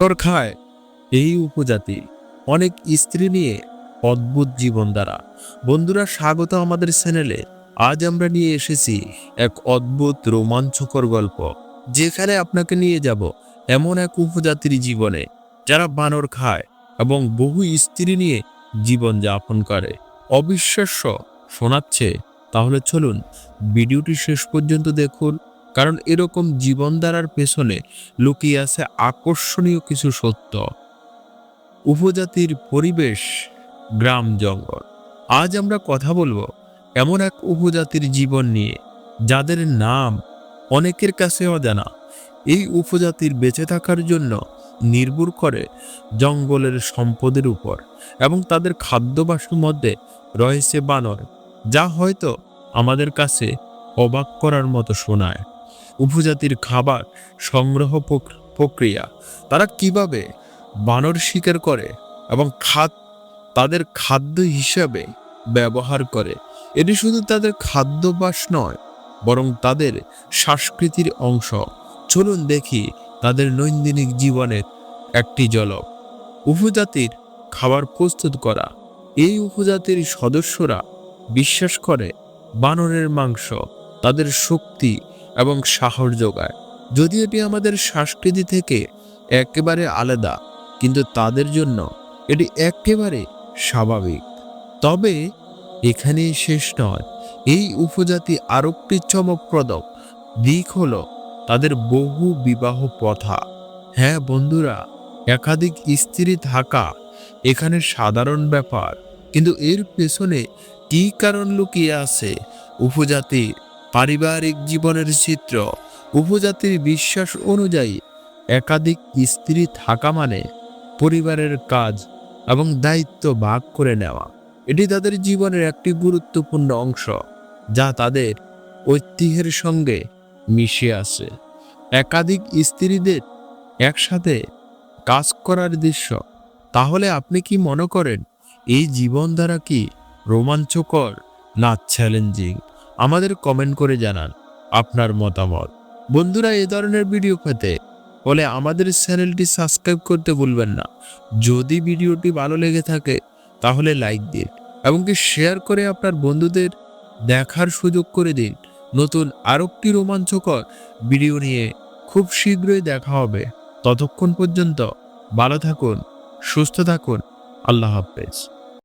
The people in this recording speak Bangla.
তোর খায়, এই উপজাতি অনেক স্ত্রী নিয়ে অদ্ভুত জীবন দ্বারা। বন্ধুরা, স্বাগত আমাদের চ্যানেলে আজ আমরা নিয়ে এসেছি এক অদ্ভুত রোমাঞ্চকর গল্প, যেখানে আপনাকে নিয়ে যাব এমন এক উপজাতির জীবনে, যারা বানর খায় এবং বহু স্ত্রী নিয়ে জীবন যাপন করে। অবিশ্বাস্য শোনাচ্ছে। তাহলে চলুন, ভিডিওটি শেষ পর্যন্ত দেখুন। কারণ এরকম জীবনধারার পেছনে লুকিয়ে আছে আকর্ষণীয় কিছু সত্য। উপজাতির পরিবেশ, গ্রাম জঙ্গল। আজ আমরা কথা বলব এমন এক উপজাতির জীবন নিয়ে, যাদের নাম অনেকের কাছে অজানা। এই উপজাতির বেঁচে থাকার জন্য নির্ভর করে জঙ্গলের সম্পদের উপর এবং তাদের খাদ্যবাসের মধ্যে রয়েছে বানর, যা হয়তো আমাদের কাছে অবাক করার মতো শোনায়। উপজাতির খাবার সংগ্রহ প্রক- প্রক্রিয়া। তারা কীভাবে বানর শিকার করে এবং খাদ তাদের খাদ্য হিসাবে ব্যবহার করে? এটি শুধু তাদের খাদ্যবাস নয়, বরং তাদের সংস্কৃতির অংশ। চলুন দেখি তাদের নৈন্দিনিক জীবনের একটি ঝলক। উপজাতির খাবার প্রস্তুত করা। এই উপজাতির সদস্যরা বিশ্বাস করে বানরের মাংস, তাদের শক্তি এবং সাহস যোগায়। যদি এটি আমাদের সংস্কৃতি থেকে একেবারে আলাদা, কিন্তু তাদের জন্য এটি একেবারে স্বাভাবিক। তবে এখানেই শেষ নয়, এই উপজাতি আরেকটি চমকপ্রদ দিক হল তাদের বহু বিবাহ প্রথা। হ্যাঁ বন্ধুরা, একাধিক স্ত্রী থাকা এখানে সাধারণ ব্যাপার, কিন্তু এর পেছনে কী কারণ লুকিয়ে আছে উপজাতির পারিবারিক জীবনের চিত্র। উপজাতির বিশ্বাস অনুযায়ী একাধিক স্ত্রী থাকা মানে পরিবারের কাজ এবং দায়িত্ব ভাগ করে নেওয়া। এটি তাদের জীবনের একটি গুরুত্বপূর্ণ অংশ, যা তাদের ঐতিহ্যের সঙ্গে মিশে আছে। একাধিক স্ত্রীদের একসাথে কাজ করার দৃশ্য। তাহলে আপনি কি মনে করেন, এই জীবন দ্বারা কি রোমাঞ্চকর না চ্যালেঞ্জিং? আমাদের কমেন্ট করে জানান আপনার মতামত। বন্ধুরা এই ধরনের ভিডিও পেতে বলে আমাদের চ্যানেলটি সাবস্ক্রাইব করতে ভুলবেন না। যদি ভিডিওটি ভালো লেগে থাকে, তাহলে লাইক দিন এবং কি শেয়ার করে আপনার বন্ধুদের দেখার সুযোগ করে দিন। নতুন আরেকটি রোমাঞ্চকর ভিডিও নিয়ে খুব শীঘ্রই দেখা হবে। ততক্ষণ পর্যন্ত ভালো থাকুন, সুস্থ থাকুন। আল্লাহ হাফেজ।